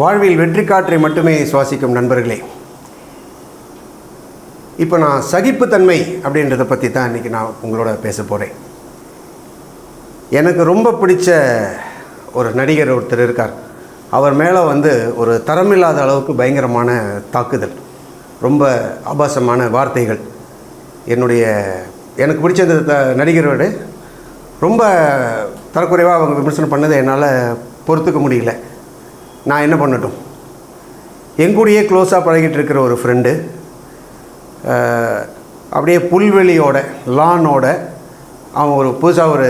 வாழ்வில் வெற்றி காற்றை மட்டுமே சுவாசிக்கும் நண்பர்களே. இப்போ நான் சகிப்புத்தன்மை அப்படின்றத பற்றி தான் இன்றைக்கி நான் உங்களோட பேச போகிறேன் எனக்கு ரொம்ப பிடிச்ச ஒரு நடிகர் ஒருத்தர் இருக்கார். அவர் மேலே வந்து ஒரு தரமில்லாத அளவுக்கு பயங்கரமான தாக்குதல் ரொம்ப ஆபாசமான வார்த்தைகள். என்னுடைய எனக்கு பிடிச்ச அந்த த நடிகரோட ரொம்ப தரக்குறைவாக அவங்க விமர்சனம் பண்ணதை என்னால் பொறுத்துக்க முடியல. நான் என்ன பண்ணட்டும்? எங்கூடையே க்ளோஸாக பழகிட்டு இருக்கிற ஒரு ஃப்ரெண்டு அப்படியே புல்வெளியோட லானோட அவன் ஒரு புதுசாக ஒரு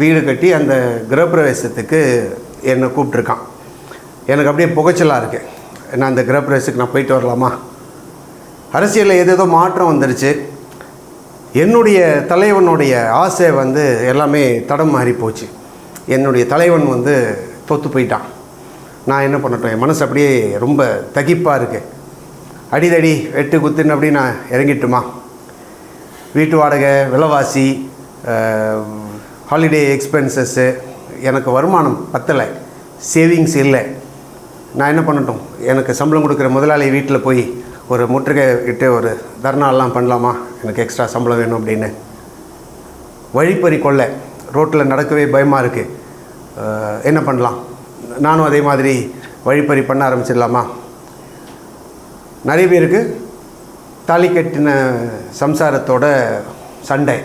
வீடு கட்டி அந்த கிரகப்பிரவேசத்துக்கு என்னை கூப்பிட்ருக்கான் எனக்கு அப்படியே புகைச்சலாக இருக்குது நான் அந்த கிரகப்பிரவேசத்துக்கு நான் போயிட்டு வரலாமா? அரசியலில் ஏதேதோ மாற்றம் வந்துருச்சு. என்னுடைய தலைவனுடைய ஆசை வந்து எல்லாமே தடம் மாறி போச்சு. என்னுடைய தலைவன் வந்து தொத்து போயிட்டான். நான் என்ன பண்ணட்டும் என் மனசு அப்படியே ரொம்ப தகிப்பாக இருக்கு. அடிதடி வெட்டு குத்துன்னு அப்படி நான் இறங்கிட்டுமா? வீட்டு வாடகை விலைவாசி ஹாலிடே எக்ஸ்பென்சஸ்ஸு எனக்கு வருமானம் பத்தலை சேவிங்ஸ் இல்லை. நான் என்ன பண்ணட்டும் எனக்கு சம்பளம் கொடுக்குற முதலாளி வீட்டில் போய் ஒரு முற்றுகை இட்டு ஒரு தர்ணாலாம் பண்ணலாமா? எனக்கு எக்ஸ்ட்ரா சம்பளம் வேணும் அப்படின்னு. வழிப்பறி கொள்ளை ரோட்டில் நடக்கவே பயமாக இருக்குது என்ன பண்ணலாம்? நானும் அதே மாதிரி வழிப்பறி பண்ண ஆரம்பிச்சிடலாமா? நிறைய பேருக்கு தாலி கட்டின சம்சாரத்தோட சண்டை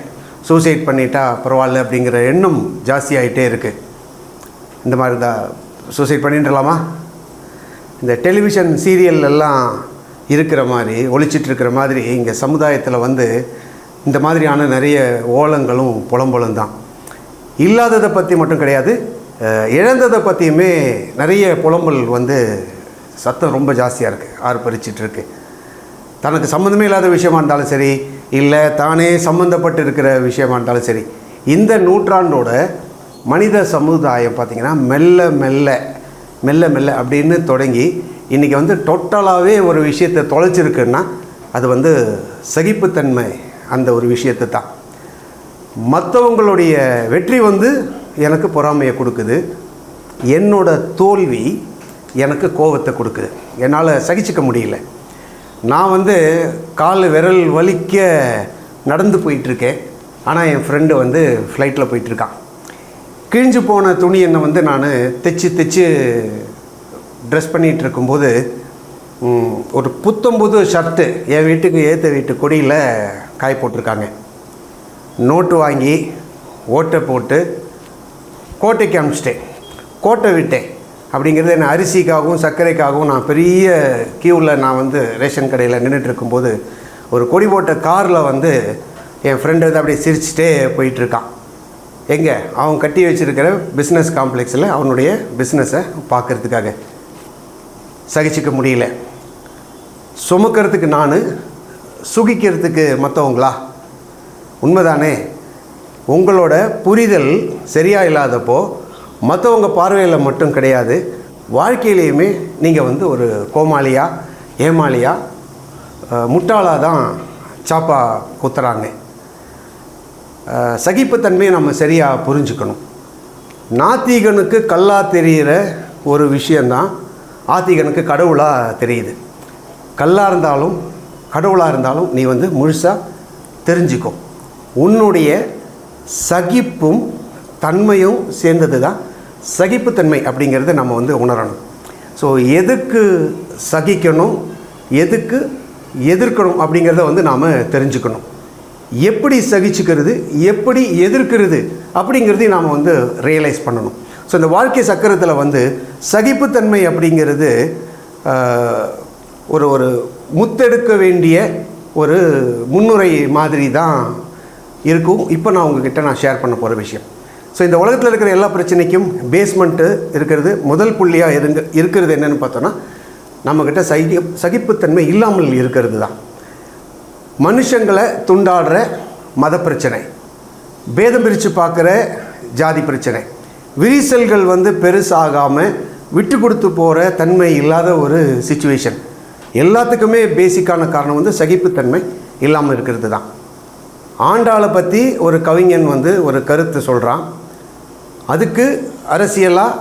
சூசைட் பண்ணிட்டா பரவாயில்ல அப்படிங்கிற எண்ணம் ஜாஸ்தியாகிட்டே இருக்குது இந்த மாதிரி தான் சூசைட் பண்ணிட்டுலாமா? இந்த டெலிவிஷன் சீரியல் எல்லாம் இருக்கிற மாதிரி ஒழிச்சிட்ருக்கிற மாதிரி இங்கே சமுதாயத்தில் வந்து இந்த மாதிரியான நிறைய ஓலங்களும் புலம்பலும் தான். இல்லாததை பற்றி மட்டும் கிடையாது இழந்ததை பற்றியுமே நிறைய புலம்பல் வந்து சத்தம் ரொம்ப ஜாஸ்தியாக இருக்குது ஆர்ப்பரிச்சிட்டு இருக்கு. தனக்கு சம்மந்தமே இல்லாத விஷயமா இருந்தாலும் சரி இல்லை தானே சம்மந்தப்பட்டு இருக்கிற விஷயமா இருந்தாலும் சரி இந்த நூற்றாண்டோட மனித சமுதாயம் பார்த்திங்கன்னா மெல்ல மெல்ல மெல்ல மெல்ல அப்படின்னு தொடங்கி இன்றைக்கி வந்து டோட்டலாகவே ஒரு விஷயத்தை தொலைச்சிருக்குன்னா அது வந்து சகிப்புத்தன்மை அந்த ஒரு விஷயத்தை தான். மற்றவங்களுடைய வெற்றி வந்து எனக்கு பொறாமையை கொடுக்குது. என்னோட தோல்வி எனக்கு கோபத்தை கொடுக்குது. என்னால் சகிச்சுக்க முடியல. நான் வந்து கால் விரல் வலிக்க நடந்து போயிட்டுருக்கேன். ஆனால் என் ஃப்ரெண்டு வந்து ஃப்ளைட்டில் போயிட்டுருக்கான். கிழிஞ்சு போன துணி என்னை வந்து நான் தைச்சு தைச்சு ட்ரெஸ் பண்ணிகிட்டு இருக்கும்போது ஒரு புத்தம்புது ஷர்ட்டு என் வீட்டுக்கு ஏற்ற வீட்டு கொடியில் காய போட்டிருக்காங்க. நோட்டு வாங்கி ஓட்டை போட்டு கோட்டைக்கு அனுப்பிச்சிட்டேன். கோட்டை விட்டேன். அப்படிங்கிறது என்ன அரிசிக்காகவும் சர்க்கரைக்காகவும் நான் பெரிய கியூவில் நான் வந்து ரேஷன் கடையில் நின்றுட்டு இருக்கும்போது ஒரு கொடி போட்ட காரில் வந்து என் ஃப்ரெண்டு வந்து அப்படியே சிரிச்சுட்டே போயிட்டுருக்கான். எங்கே? அவன் கட்டி வச்சிருக்கிற பிஸ்னஸ் காம்ப்ளெக்ஸில் அவனுடைய பிஸ்னஸை பார்க்கறதுக்காக. சகிச்சுக்க முடியல. சுமக்கிறதுக்கு நான் சுகிக்கிறதுக்கு மற்றவங்களா உண்மைதானே? உங்களோட புரிதல் சரியாக இல்லாதப்போ மற்றவங்க பார்வையில் மட்டும் கிடையாது வாழ்க்கையிலையுமே நீங்கள் வந்து ஒரு கோமாளியா ஏமாளியா முட்டாளாக தான் சாப்பா குத்துறாங்க. சகிப்புத்தன்மையை நம்ம சரியாக புரிஞ்சுக்கணும். நாத்திகனுக்கு கல்லா தெரிகிற ஒரு விஷயந்தான் ஆத்திகனுக்கு கடவுளாக தெரியுது. கல்லாக இருந்தாலும் கடவுளாக இருந்தாலும் நீ வந்து முழுசாக தெரிஞ்சுக்கும் உன்னுடைய சகிப்பும் தன்மையும் சேர்ந்தது தான் சகிப்புத்தன்மை அப்படிங்கிறத நம்ம வந்து உணரணும். ஸோ எதுக்கு சகிக்கணும்? எதுக்கு எதிர்க்கணும் அப்படிங்கிறத வந்து நாம் தெரிஞ்சுக்கணும். எப்படி சகிச்சுக்கிறது? எப்படி எதிர்க்கிறது? அப்படிங்கிறதையும் நாம் வந்து ரியலைஸ் பண்ணணும். ஸோ இந்த வாழ்க்கை சக்கரத்தில் வந்து சகிப்புத்தன்மை அப்படிங்கிறது ஒரு ஒரு முத்தெடுக்க வேண்டிய ஒரு முன்னுரை மாதிரி தான் இருக்கும். இப்போ நான் உங்ககிட்ட நான் ஷேர் பண்ண போகிற விஷயம். ஸோ இந்த உலகத்தில் இருக்கிற எல்லா பிரச்சனைக்கும் பேஸ்மெண்ட்டு இருக்கிறது முதல் புள்ளியாக இருங்க இருக்கிறது என்னென்னு பார்த்தோன்னா நம்மக்கிட்ட சகி சகிப்புத்தன்மை இல்லாமல் இருக்கிறது தான். மனுஷங்களை துண்டாடுற மத பிரச்சனை பேதம் பிரித்து பார்க்குற ஜாதி பிரச்சனை விரிசல்கள் வந்து பெருசாகாமல் விட்டு கொடுத்து போகிற தன்மை இல்லாத ஒரு சுச்சுவேஷன் எல்லாத்துக்குமே பேசிக்கான காரணம் வந்து சகிப்புத்தன்மை இல்லாமல் இருக்கிறது தான். ஆண்டாளை பற்றி ஒரு கவிஞன் வந்து ஒரு கருத்து சொல்கிறான் அதுக்கு அரசியலாக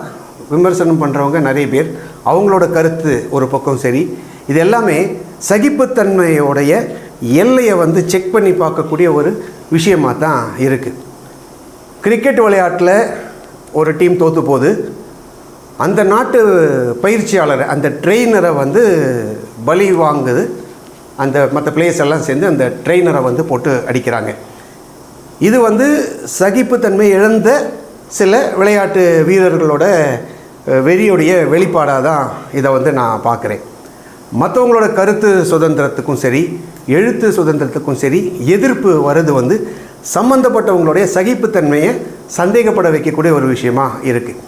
விமர்சனம் பண்ணுறவங்க நிறைய பேர். அவங்களோட கருத்து ஒரு பக்கம் சரி. இது எல்லாமே சகிப்புத்தன்மையோடைய எல்லையை வந்து செக் பண்ணி பார்க்கக்கூடிய ஒரு விஷயமாக தான் இருக்குது கிரிக்கெட் விளையாட்டில் ஒரு டீம் தோற்று போகுது. அந்த நாட்டு பயிற்சியாளரை அந்த ட்ரெயினரை வந்து பலி வாங்குது. அந்த மற்ற பிளேயர்ஸ் எல்லாம் சேர்ந்து அந்த ட்ரெயினரை வந்து போட்டு அடிக்கிறாங்க. இது வந்து சகிப்புத்தன்மை இழந்த சில விளையாட்டு வீரர்களோட வெறியுடைய வெளிப்பாடாக தான் இதை வந்து நான் பார்க்குறேன் மற்றவங்களோட கருத்து சுதந்திரத்துக்கும் சரி எழுத்து சுதந்திரத்துக்கும் சரி எதிர்ப்பு வர்றது வந்து சம்மந்தப்பட்டவங்களுடைய சகிப்புத்தன்மையை சந்தேகப்பட வைக்கக்கூடிய ஒரு விஷயமாக இருக்குது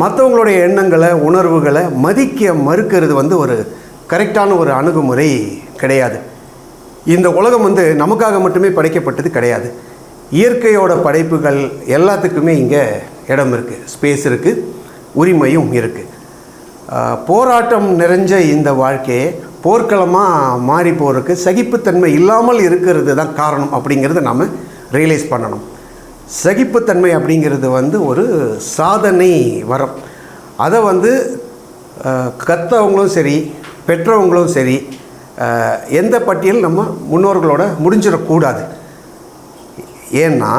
மற்றவங்களுடைய எண்ணங்களை உணர்வுகளை மதிக்க மறுக்கிறது வந்து ஒரு கரெக்டான ஒரு அணுகுமுறை கிடையாது. இந்த உலகம் வந்து நமக்காக மட்டுமே படைக்கப்பட்டது கிடையாது. இயற்கையோட படைப்புகள் எல்லாத்துக்குமே இங்கே இடம் இருக்குது ஸ்பேஸ் இருக்குது உரிமையும் இருக்குது போராட்டம் நிறைஞ்ச இந்த வாழ்க்கையை போர்க்களமாக மாறி போகிறதுக்கு சகிப்புத்தன்மை இல்லாமல் இருக்கிறது தான் காரணம் அப்படிங்கிறத நம்ம ரியலைஸ் பண்ணணும். சகிப்புத்தன்மை அப்படிங்கிறது வந்து ஒரு சாதனை வரம். அதை வந்து கத்தவங்களும் கற்றவங்களும் சரி பெற்றவங்களும் சரி எந்த பட்டியல் நம்ம முன்னோர்களோட முடிஞ்சிடக்கூடாது. ஏன்னா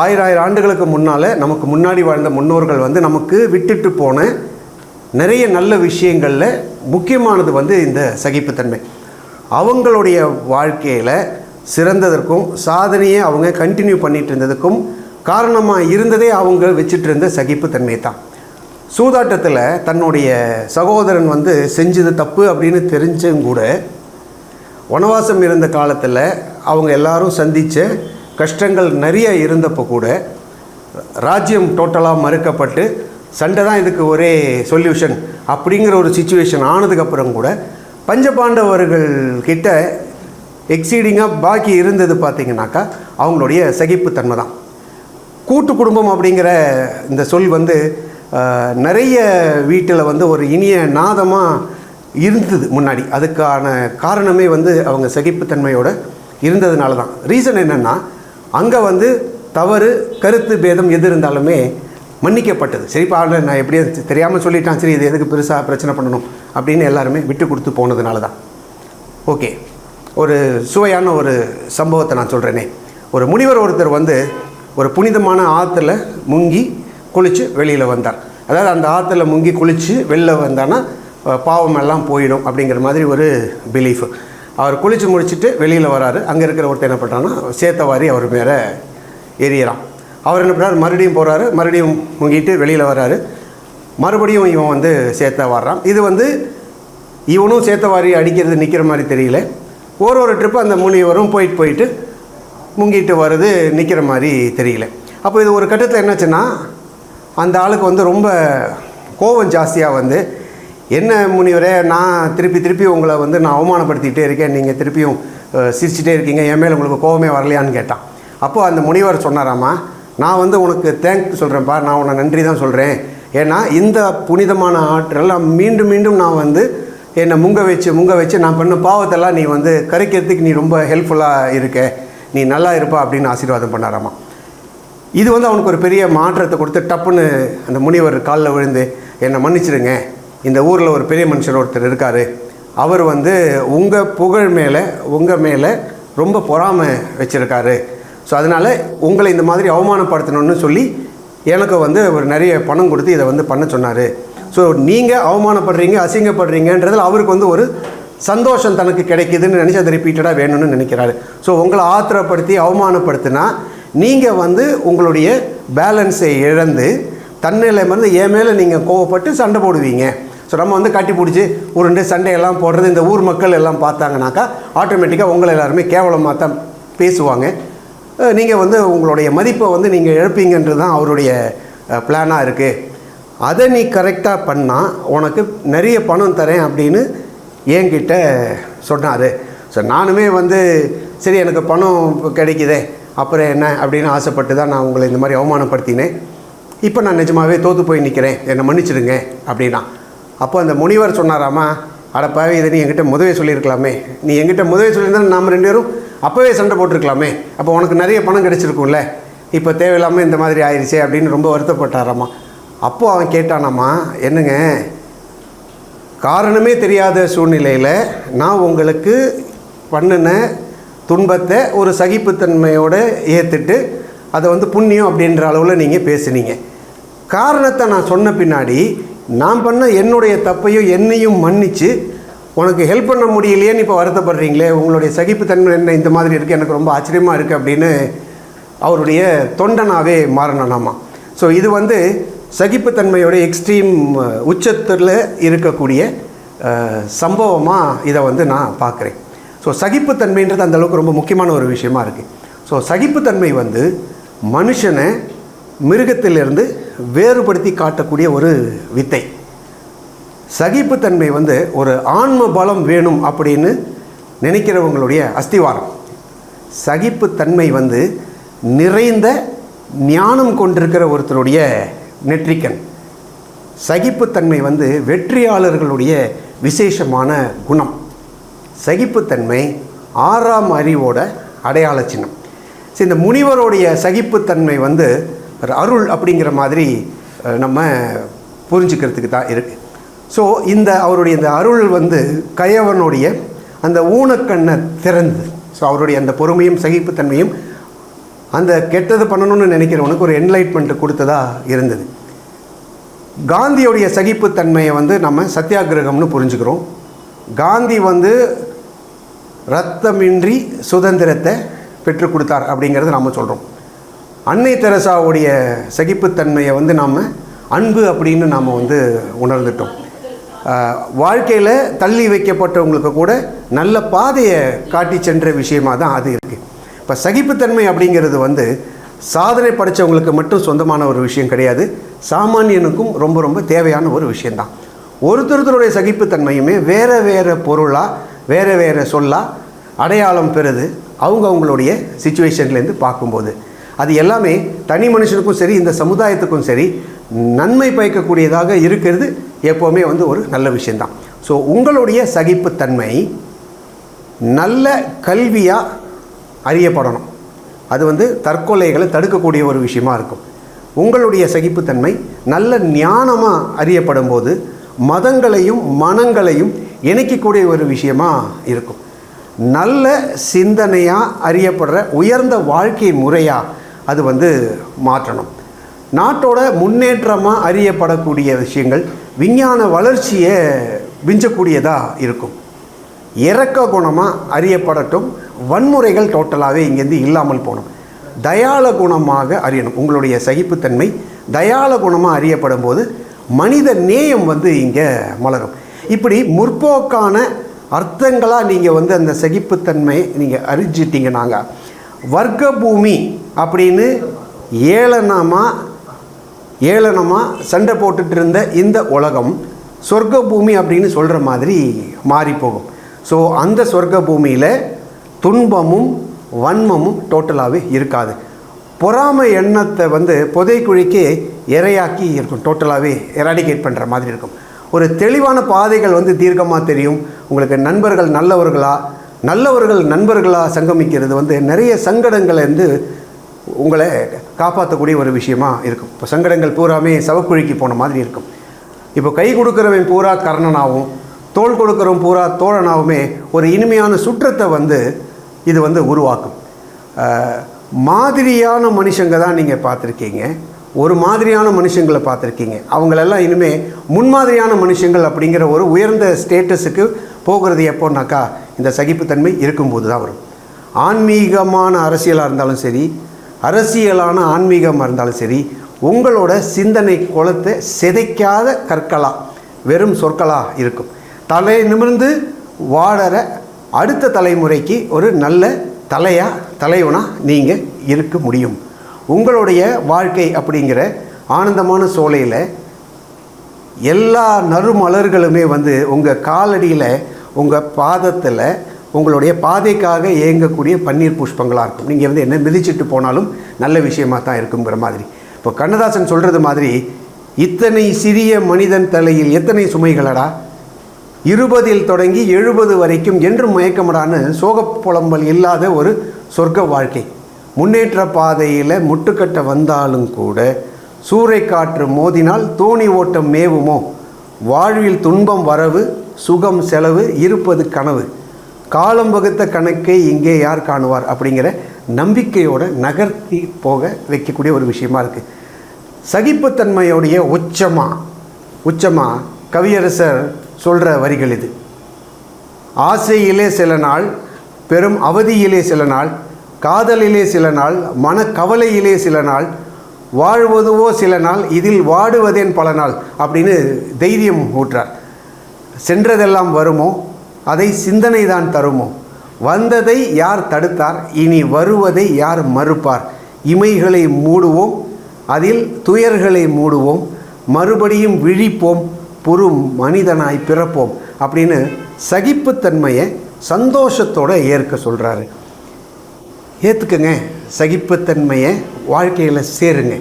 ஆயிரம் ஆயிரம் ஆண்டுகளுக்கு முன்னால் நமக்கு முன்னாடி வாழ்ந்த முன்னோர்கள் வந்து நமக்கு விட்டுட்டு போன நிறைய நல்ல விஷயங்களில் முக்கியமானது வந்து இந்த சகிப்புத்தன்மை. அவங்களுடைய வாழ்க்கையில் சிறந்ததற்கும் சாதனையை அவங்க கண்டினியூ பண்ணிகிட்டு இருந்ததுக்கும் காரணமாக இருந்ததே அவங்க வச்சுட்டு இருந்த சகிப்புத்தன்மை தான். சூதாட்டத்தில் தன்னுடைய சகோதரன் வந்து செஞ்சது தப்பு அப்படின்னு தெரிஞ்சும் கூட வனவாசம் இருந்த காலத்தில் அவங்க எல்லாரும் சந்தித்த கஷ்டங்கள் நிறைய இருந்தப்போ கூட ராஜ்யம் டோட்டலாக மறுக்கப்பட்டு சண்டை தான் இதுக்கு ஒரே சொல்யூஷன் அப்படிங்கிற ஒரு சுச்சுவேஷன் ஆனதுக்கப்புறம் கூட பஞ்சபாண்டவர்கள் கிட்ட எக்ஸீடிங்காக பாக்கி இருந்தது பார்த்தீங்கன்னாக்கா அவங்களுடைய சகிப்புத்தன்மை தான். கூட்டு குடும்பம் அப்படிங்கிற இந்த சொல் வந்து நிறைய வீட்டில் வந்து ஒரு இனிய நாதமாக இருந்தது முன்னாடி. அதுக்கான காரணமே வந்து அவங்க சகிப்புத்தன்மையோட இருந்ததுனால தான் ரீசன் என்னென்னா அங்கே வந்து தவறு கருத்து பேதம் எது இருந்தாலுமே மன்னிக்கப்பட்டது. சரிப்பா நான் எப்படியோ தெரியாமல் சொல்லிட்டான். சரி இது எதுக்கு பெருசாக பிரச்சனை பண்ணணும் அப்படின்னு எல்லாருமே விட்டு கொடுத்து போனதுனால தான் ஓகே. ஒரு சுவையான ஒரு சம்பவத்தை நான் சொல்கிறேனே ஒரு முனிவர் ஒருத்தர் வந்து ஒரு புனிதமான ஆற்றுல முங்கி குளித்து வெளியில் வந்தார். அதாவது அந்த ஆற்றுல முங்கி குளித்து வெளில வந்தான்னா பாவமெல்லாம் பாவம் எல்லாம் போயிடும் அப்படிங்கிற மாதிரி ஒரு பிலீஃப் அவர் குளித்து முடிச்சுட்டு வெளியில் வராரு. அங்கே இருக்கிற ஒருத்தர் என்ன பண்ணுறான்னா சேத்தவாரி அவர் மேலே எரியறான் அவர் என்ன பண்ணுறாரு மறுபடியும் போகிறாரு மறுபடியும் முங்கிட்டு வெளியில் வராரு. மறுபடியும் இவன் வந்து சேத்த வர்றான். இது வந்து இவனும் சேத்தவாரி அடிக்கிறது நிற்கிற மாதிரி தெரியல. ஒரு ஒரு ட்ரிப்பு அந்த முனிவரும் போயிட்டு போயிட்டு முங்கிட்டு வருது நிற்கிற மாதிரி தெரியல. அப்போ இது ஒரு கட்டத்தில் என்னாச்சுன்னா அந்த ஆளுக்கு வந்து ரொம்ப கோபம் ஜாஸ்தியாக வந்து என்ன முனிவரே நான் திருப்பி திருப்பி உங்களை வந்து நான் அவமானப்படுத்திக்கிட்டே இருக்கேன். நீங்கள் திருப்பியும் சிரிச்சிட்டே இருக்கீங்க. என் மேலே உங்களுக்கு கோபமே வரலையான்னு கேட்டான். அப்போது அந்த முனிவர் சொன்னாராம்மா நான் வந்து உனக்கு தேங்க் சொல்கிறேன்ப்பா நான் உன்னை நன்றி தான் சொல்கிறேன் ஏன்னா இந்த புனிதமான ஆற்றெல்லாம் மீண்டும் மீண்டும் நான் வந்து என்னை முங்க வச்சு முங்க வச்சு நான் பண்ண பாவத்தெல்லாம் நீ வந்து கரைக்கிறதுக்கு நீ ரொம்ப ஹெல்ப்ஃபுல்லாக இருக்க. நீ நல்லா இருப்பா அப்படின்னு ஆசீர்வாதம் பண்ணாராமா இது வந்து அவனுக்கு ஒரு பெரிய மாற்றத்தை கொடுத்து டப்புன்னு அந்த முனிவர் காலில் விழுந்து என்னை மன்னிச்சிடுங்க. இந்த ஊரில் ஒரு பெரிய மனுஷர் ஒருத்தர் இருக்கார். அவர் வந்து உங்கள் புகழ் மேலே உங்கள் மேலே ரொம்ப பொறாமை வச்சுருக்காரு. ஸோ அதனால் உங்களை இந்த மாதிரி அவமானப்படுத்தணும்னு சொல்லி எனக்கு வந்து ஒரு நிறைய பணம் கொடுத்து இதை வந்து பண்ண சொன்னார். ஸோ நீங்கள் அவமானப்படுறீங்க அசிங்கப்படுறீங்கன்றதில் அவருக்கு வந்து ஒரு சந்தோஷம் தனக்கு கிடைக்குதுன்னு நினச்சி அதை ரிப்பீட்டடாக வேணும்னு நினைக்கிறாரு. ஸோ உங்களை ஆத்திரப்படுத்தி அவமானப்படுத்தினா நீங்கள் வந்து உங்களுடைய பேலன்ஸை இழந்து தன்னிலைமருந்து என் மேலே நீங்கள் கோவப்பட்டு சண்டை போடுவீங்க. ஸோ நம்ம வந்து கட்டி பிடிச்சி உருண்டு சண்டையெல்லாம் போடுறது இந்த ஊர் மக்கள் எல்லாம் பார்த்தாங்கனாக்கா ஆட்டோமேட்டிக்காக உங்களை எல்லாருமே கேவலமாக தான் பேசுவாங்க. நீங்கள் வந்து உங்களுடைய மதிப்பை வந்து நீங்கள் இழப்பீங்கன்றது தான் அவருடைய பிளானாக இருக்குது அதை நீ கரெக்டாக பண்ணால் உனக்கு நிறைய பணம் தரேன் அப்படின்னு என்கிட்ட சொன்னார். ஸோ நானுமே வந்து சரி எனக்கு பணம் கிடைக்குதே அப்புறம் என்ன அப்படின்னு ஆசைப்பட்டு தான் நான் உங்களை இந்த மாதிரி அவமானப்படுத்தினேன். இப்போ நான் நிஜமாகவே தோற்று போய் நிற்கிறேன் என்னை மன்னிச்சிடுங்க அப்படின்னா. அப்போ அந்த முனிவர் சொன்னாராமா அடப்பாவே இதை நீ என்கிட்ட முதவே சொல்லியிருக்கலாமே. நீ என்கிட்ட முதவே சொல்லியிருந்தா நாம் ரெண்டு பேரும் அப்போவே சண்டை போட்டிருக்கலாமே. அப்போ உனக்கு நிறைய பணம் கிடச்சிருக்கும்ல. இப்போ தேவையில்லாமல் இந்த மாதிரி ஆயிடுச்சே அப்படின்னு ரொம்ப வருத்தப்பட்டாராம்மா அப்போது அவன் கேட்டானாம்மா என்னங்க காரணமே தெரியாத சூழ்நிலையில் நான் உங்களுக்கு பண்ணின துன்பத்தை ஒரு சகிப்புத்தன்மையோடு ஏற்றுட்டு அதை வந்து புண்ணியம் அப்படின்ற அளவில் நீங்கள் பேசுனீங்க. காரணத்தை நான் சொன்ன பின்னாடி நான் பண்ண என்னுடைய தப்பையும் என்னையும் மன்னித்து உனக்கு ஹெல்ப் பண்ண முடியலையேன்னு இப்போ வருத்தப்படுறீங்களே உங்களுடைய சகிப்புத்தன்மை என்ன இந்த மாதிரி இருக்குது எனக்கு ரொம்ப ஆச்சரியமாக இருக்குது அப்படின்னு அவருடைய தொண்டனாகவே மாறினானாமா ஸோ இது வந்து சகிப்புத்தன்மையோட எக்ஸ்ட்ரீம் உச்சத்தில் இருக்கக்கூடிய சம்பவமாக இதை வந்து நான் பார்க்குறேன் ஸோ சகிப்புத்தன்மைன்றது அந்தளவுக்கு ரொம்ப முக்கியமான ஒரு விஷயமா இருக்குது ஸோ சகிப்புத்தன்மை வந்து மனுஷனை மிருகத்திலிருந்து வேறுபடுத்தி காட்டக்கூடிய ஒரு வித்தை. சகிப்புத்தன்மை வந்து ஒரு ஆன்ம பலம் வேணும் அப்படின்னு நினைக்கிறவங்களுடைய அஸ்திவாரம். சகிப்புத்தன்மை வந்து நிறைந்த ஞானம் கொண்டிருக்கிற ஒருத்தருடைய நெற்றிக்கன் சகிப்புத்தன்மை வந்து வெற்றியாளர்களுடைய விசேஷமான குணம். சகிப்புத்தன்மை ஆறாம் அறிவோட அடையாள சின்னம். ஸோ இந்த முனிவருடைய சகிப்புத்தன்மை வந்து அருள் அப்படிங்கிற மாதிரி நம்ம புரிஞ்சுக்கிறதுக்கு தான் இருக்குது ஸோ இந்த அவருடைய இந்த அருள் வந்து கயவனுடைய அந்த ஊனக்கண்ணை திறந்து ஸோ அவருடைய அந்த பொறுமையும் சகிப்புத்தன்மையும் அந்த கெட்டது பண்ணணும்னு நினைக்கிறவனுக்கு ஒரு என்லைட்மெண்ட்டு கொடுத்ததா இருந்தது. காந்தியோடைய சகிப்புத்தன்மையை வந்து நம்ம சத்தியாகிரகம்னு புரிஞ்சுக்கிறோம். காந்தி வந்து ரத்தமின்றி சுதந்திரத்தை பெற்றுக் கொடுத்தார் அப்படிங்கிறத நாம் சொல்கிறோம் அன்னை தெரசாவுடைய சகிப்புத்தன்மையை வந்து நாம் அன்பு அப்படின்னு நாம் வந்து உணர்ந்துட்டோம். வாழ்க்கையில் தள்ளி வைக்கப்பட்டவங்களுக்கு கூட நல்ல பாதையை காட்டி சென்ற விஷயமாக தான் அது இருக்குது இப்போ சகிப்புத்தன்மை அப்படிங்கிறது வந்து சாதனை படைத்தவங்களுக்கு மட்டும் சொந்தமான ஒரு விஷயம் கிடையாது. சாமானியனுக்கும் ரொம்ப ரொம்ப தேவையான ஒரு விஷயந்தான் ஒருத்தருத்தருடைய சகிப்புத்தன்மையுமே வேறு வேறு பொருளாக வேறு வேறு சொல்லாக அடையாளம் பெறுது அவங்க அவங்களுடைய சுச்சுவேஷன்லேருந்து பார்க்கும்போது. அது எல்லாமே தனி மனுஷனுக்கும் சரி இந்த சமுதாயத்துக்கும் சரி நன்மை பயக்கக்கூடியதாக இருக்கிறது எப்போவுமே வந்து ஒரு நல்ல விஷயந்தான் ஸோ உங்களுடைய சகிப்புத்தன்மை நல்ல கல்வியாக அறியப்படணும். அது வந்து தற்கொலைகளை தடுக்கக்கூடிய ஒரு விஷயமா இருக்கும். உங்களுடைய சகிப்புத்தன்மை நல்ல ஞானமாக அறியப்படும் போது மதங்களையும் மனங்களையும் இணைக்கக்கூடிய ஒரு விஷயமாக இருக்கும். நல்ல சிந்தனையாக அறியப்படுற உயர்ந்த வாழ்க்கை முறையாக அது வந்து மாற்றணும். நாட்டோட முன்னேற்றமாக அறியப்படக்கூடிய விஷயங்கள் விஞ்ஞான வளர்ச்சியை விஞ்சக்கூடியதாக இருக்கும். இறக்க குணமாக அறியப்படட்டும். வன்முறைகள் டோட்டலாகவே இங்கேருந்து இல்லாமல் போகணும். தயாள குணமாக அறியணும். உங்களுடைய சகிப்புத்தன்மை தயால குணமாக அறியப்படும் போது மனித நேயம் வந்து இங்கே மலரும். இப்படி முற்போக்கான அர்த்தங்களாக நீங்கள் வந்து அந்த சகிப்புத்தன்மை நீங்கள் அறிஞ்சிட்டிங்கனாங்க வர்க்க பூமி அப்படின்னு ஏளனமாக ஏளனமாக சண்டை போட்டுட்டு இருந்த இந்த உலகம் சொர்க்க பூமி அப்படின்னு சொல்கிற மாதிரி மாறிப்போகும் ஸோ அந்த சொர்க்க பூமியில் துன்பமும் வன்மமும் டோட்டலாகவே இருக்காது. பொறாமை எண்ணத்தை வந்து புதைக்குழிக்கு இரையாக்கி இருக்கும். டோட்டலாகவே எராடிகேட் பண்ணுற மாதிரி இருக்கும். ஒரு தெளிவான பாதைகள் வந்து தீர்க்கமாக தெரியும். உங்களுக்கு நண்பர்கள் நல்லவர்களா? நல்லவர்கள் நண்பர்களாக சங்கமிக்கிறது வந்து நிறைய சங்கடங்களை வந்து உங்களை காப்பாற்றக்கூடிய ஒரு விஷயமா இருக்கும். இப்போ சங்கடங்கள் பூராமே சவக்குழிக்கு போன மாதிரி இருக்கும். இப்போ கை கொடுக்குறவன் பூரா கர்ணனாகவும் தோள் கொடுக்குறவன் பூரா தோழனாகவுமே ஒரு இனிமையான சுற்றத்தை வந்து இது வந்து உருவாக்கும். மாதிரியான மனுஷங்க தான் நீங்கள் பார்த்துருக்கீங்க. ஒரு மாதிரியான மனுஷங்களை பார்த்துருக்கீங்க. அவங்களெல்லாம் இனிமேல் முன்மாதிரியான மனுஷங்கள் அப்படிங்கிற ஒரு உயர்ந்த ஸ்டேட்டஸுக்கு போகிறது எப்போன்னாக்கா இந்த சகிப்புத்தன்மை இருக்கும்போது தான் வரும். ஆன்மீகமான அரசியலாக இருந்தாலும் சரி அரசியலான ஆன்மீகமாக இருந்தாலும் சரி உங்களோட சிந்தனை குளத்தை சிதைக்காத கற்களாக வெறும் சொற்களாக இருக்கும். தலை நிமிர்ந்து வாழற அடுத்த தலைமுறைக்கு ஒரு நல்ல தலையாக தலைவனாக நீங்கள் இருக்க முடியும். உங்களுடைய வாழ்க்கை அப்படிங்கிற ஆனந்தமான சோலையில் எல்லா நறுமலர்களுமே வந்து உங்கள் காலடியில் உங்கள் பாதத்தில் உங்களுடைய பாதைக்காக இயங்கக்கூடிய பன்னீர் புஷ்பங்களாக இருக்கும். நீங்கள் வந்து என்ன மிதிச்சிட்டு போனாலும் நல்ல விஷயமாக தான் இருக்குங்கிற மாதிரி. இப்போ கண்ணதாசன் சொல்கிறது மாதிரி இத்தனை சிறிய மனிதன் தலையில் எத்தனை சுமைகளடா? இருபதில் தொடங்கி எழுபது வரைக்கும் என்றும் மயக்கமடான்னு சோகப் புலம்பல் இல்லாத ஒரு சொர்க்க வாழ்க்கை. முன்னேற்ற பாதையில் முட்டுக்கட்ட வந்தாலும் கூட சூறை காற்று மோதினால் தோணி ஓட்டம் மேவுமோ? வாழ்வில் துன்பம் வரவு சுகம் செலவு இருப்பது கனவு. காலம் வகுத்த கணக்கை இங்கே யார் காணுவார் அப்படிங்கிற நம்பிக்கையோடு நகர்த்தி போக வைக்கக்கூடிய ஒரு விஷயமா இருக்குது சகிப்புத்தன்மையோடைய உச்சமா? உச்சமா? கவியரசர் சொல்கிற வரிகள் இது. ஆசையிலே சில நாள் பெரும் அவதியிலே சில நாள் காதலிலே சில நாள் மனக்கவலையிலே சில நாள் வாழ்வதுவோ சில நாள் இதில் வாடுவதேன் பல நாள் அப்படின்னு தைரியம் ஊற்றார். சென்றதெல்லாம் வருமோ? அதை சிந்தனை தான் தருமோ? வந்ததை யார் தடுத்தார்? இனி வருவதை யார் மறுப்பார்? இமைகளை மூடுவோம் அதில் துயர்களை மூடுவோம் மறுபடியும் விழிப்போம் புறு மனிதனாய் பிறப்போம் அப்படின்னு சகிப்புத்தன்மையை சந்தோஷத்தோடு ஏற்க சொல்கிறாரு ஏற்றுக்கங்க சகிப்புத்தன்மையை வாழ்க்கையில் சேருங்க.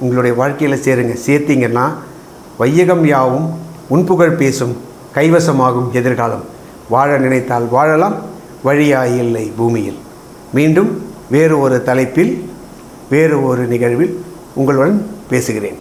உங்களுடைய வாழ்க்கையில் சேருங்க. சேர்த்தீங்கன்னா வையகம் யாவும் உன்புகழ் பேசும் கைவசமாகும் எதிர்காலம். வாழ நினைத்தால் வாழலாம் வழியாயில்லை பூமியில். மீண்டும் வேறு ஒரு தலைப்பில் வேறு ஒரு நிகழ்வில் உங்களுடன் பேசுகிறேன்.